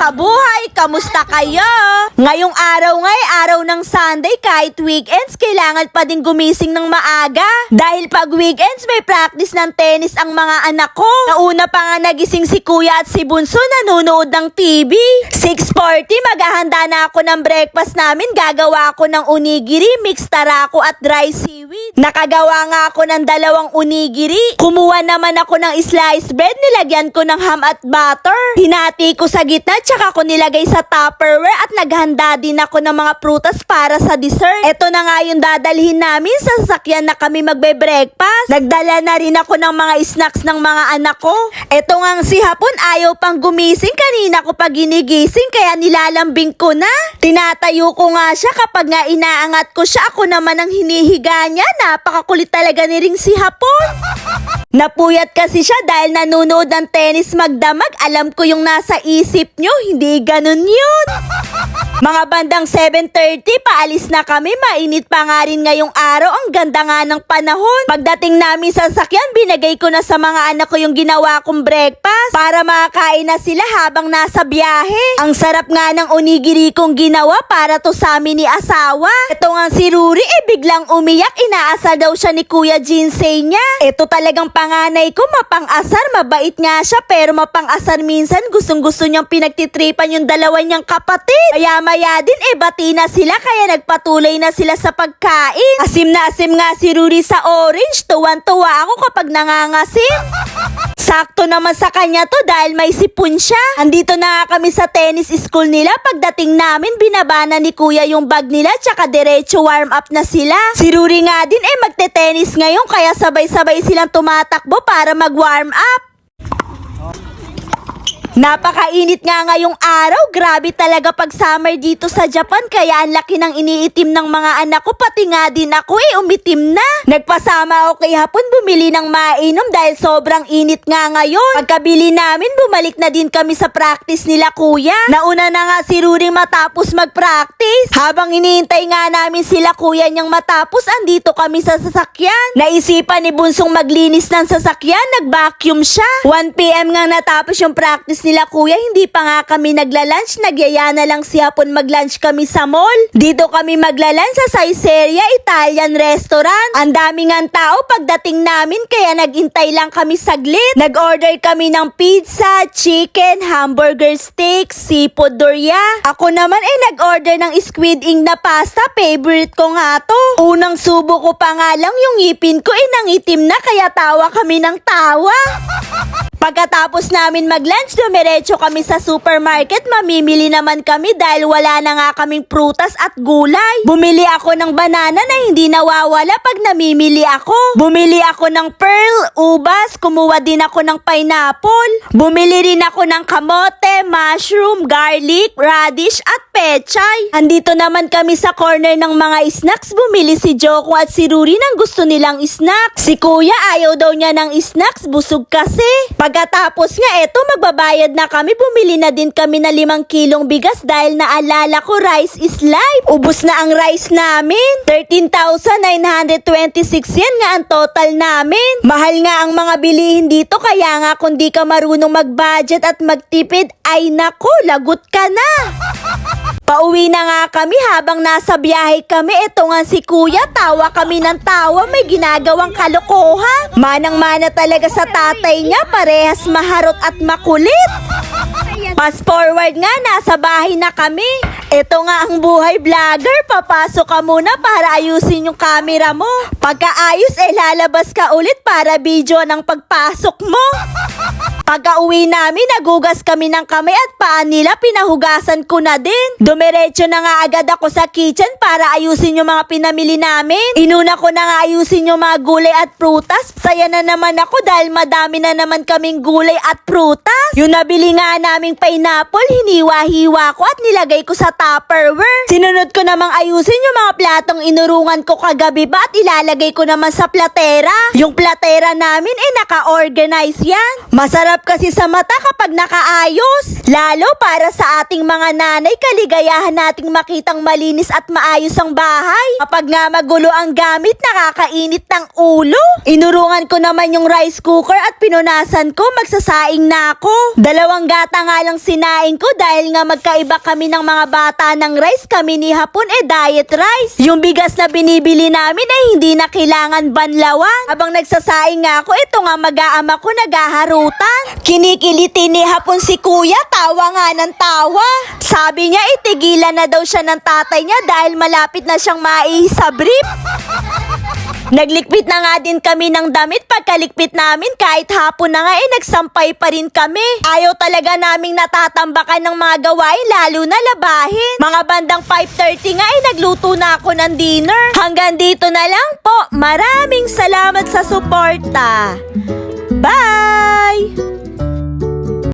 kabuhay! Kamusta kayo? Ngayong araw ngay, araw ng Sunday, kahit weekends, kailangan pa din gumising ng maaga. Dahil pag weekends, may practice ng tennis ang mga anak ko. Nauna pa nga nagising si kuya at si Bunso nanonood ng TV. 6.40, maghahanda na ako ng breakfast namin. Gagawa ako ng unigiri, mixed tarako at dry seaweed. Nakagawa nga ako ng dalawang unigiri. Kumuha naman ako ng sliced bread, nilagyan ko ng ham at butter. Hinati ko sa gitna, tsaka ko nilagay sa tupperware at naghanda din ako ng mga prutas para sa dessert. Ito na nga yung dadalhin namin sa sasakyan na kami magbe-breakfast. Nagdala na rin ako ng mga snacks ng mga anak ko. Ito nga si Hapon ayaw pang gumising. Kanina ko pa ginigising kaya nilalambing ko na. Tinatayo ko nga siya kapag nga inaangat ko siya. Ako naman ang hinihiga niya. Napakakulit talaga ni ring si Hapon. Napuyat kasi siya dahil nanonood ng tennis magdamag. Alam ko yung nasa isip nyo, hindi ganun yun. Mga bandang 7.30, paalis na kami. Mainit pa nga rin ngayong araw. Ang ganda nga ng panahon. Pagdating namin sa sakyan, binigay ko na sa mga anak ko yung ginawa kong breakfast para makakain na sila habang nasa biyahe. Ang sarap nga ng onigiri kong ginawa para to sa amin ni asawa. Ito nga si Ruri, eh biglang umiyak. Inaasar daw siya ni Kuya Jinsei niya. Ito talagang panganay ko, mapang-asar. Mabait nga siya pero mapang-asar minsan. Gustong gusto niyang pinagtitripan yung dalawa niyang kapatid. Kaya maya din, eh bati na sila kaya nagpatuloy na sila sa pagkain. Asim na asim nga si Ruri sa orange. Tuwan-tuwa ako kapag nangangasim. Sakto naman sa kanya to dahil may sipon siya. Andito na kami sa tennis school nila. Pagdating namin, binabana ni kuya yung bag nila tsaka diretso warm up na sila. Si Ruri nga din eh magte-tennis ngayon kaya sabay-sabay silang tumatakbo para mag-warm up. Napakainit nga ngayong araw. Grabe talaga pag summer dito sa Japan. Kaya ang laki ng iniitim ng mga anak ko. Pati nga din ako eh, umitim na. Nagpasama ako kay hapon bumili ng mainom dahil sobrang init nga ngayon. Pagkabili namin, bumalik na din kami sa practice nila kuya. Nauna na nga si Ruri matapos mag-practice. Habang iniintay nga namin sila kuya niyang matapos, andito kami sa sasakyan. Naisipan ni Bunsong maglinis ng sasakyan, nag-vacuum siya. 1pm nga natapos yung practice nila kuya, hindi pa nga kami nagla-lunch, nagyaya na lang si Hapon mag-lunch kami sa mall. Dito kami magla-lunch sa Saiseria Italian Restaurant. Ang dami nga tao pagdating namin kaya nagintay lang kami saglit. Nag-order kami ng pizza, chicken, hamburger steak, seafood dorya. Ako naman ay nag-order ng squid ink na pasta, favorite ko nga to. Unang subo ko pa nga lang yung ngipin ko ay nangitim na kaya tawa kami ng tawa. Pagkatapos namin mag-lunch, dumiretso kami sa supermarket. Mamimili naman kami dahil wala na nga kaming prutas at gulay. Bumili ako ng banana na hindi nawawala pag namimili ako. Bumili ako ng pearl, ubas, kumuha din ako ng pineapple. Bumili rin ako ng kamote, mushroom, garlic, radish at pechay. Andito naman kami sa corner ng mga snacks. Bumili si Joko at si Ruri ng gusto nilang snacks. Si Kuya ayaw daw niya ng snacks, busog kasi. Pagkatapos nga eto, magbabayad na kami. Bumili na din kami na limang kilong bigas dahil naalala ko rice is life. Ubus na ang rice namin. 13,926 yan nga ang total namin. Mahal nga ang mga bilihin dito kaya nga kung di ka marunong mag-budget at magtipid, ay nako, lagot ka na. Pauwi na nga kami habang nasa biyahe kami. Ito nga si kuya, tawa kami ng tawa, may ginagawang kalokohan. Manang-mana talaga sa tatay niya, parehas maharot at makulit. Fast forward nga, nasa bahay na kami. Ito nga ang buhay vlogger. Papasok ka muna para ayusin yung camera mo. Pagkaayos, eh lalabas ka ulit para video ng pagpasok mo. Pagka uwi namin, nagugas kami ng kamay at paan nila, pinahugasan ko na din. Dumiretso na nga agad ako sa kitchen para ayusin yung mga pinamili namin. Inuna ko na nga ayusin yung mga gulay at prutas. Saya na naman ako dahil madami na naman kaming gulay at prutas. Yung nabili nga naming pineapple, hiniwa-hiwa ko at nilagay ko sa tupperware. Sinunod ko namang ayusin yung mga platong inurungan ko kagabi ba at ilalagay ko naman sa platera. Yung platera namin eh naka-organize yan. Masarap Masarap kasi sa mata kapag nakaayos. Lalo para sa ating mga nanay, kaligayahan nating makitang malinis at maayos ang bahay. Kapag nga magulo ang gamit, nakakainit ng ulo. Inurungan ko naman yung rice cooker at pinunasan ko, magsasaing na ako. Dalawang gata nga lang sinaing ko dahil nga magkaiba kami ng mga bata ng rice. Kami ni Hapon eh diet rice. Yung bigas na binibili namin ay hindi na kailangan banlawan. Habang nagsasaing nga ako, ito nga mag-aama ko nagaharutan. Kinikiliti ni Hapon si kuya, tawa nga ng tawa. Sabi niya itigilan na daw siya ng tatay niya dahil malapit na siyang maihis sa brief. Naglikpit na nga din kami ng damit pagkalikpit namin kahit hapon na nga eh nagsampay pa rin kami. Ayaw talaga naming natatambakan ng mga gawain lalo na labahin. Mga bandang 5.30 nga eh nagluto na ako ng dinner. Hanggang dito na lang po. Maraming salamat sa suporta. Bye!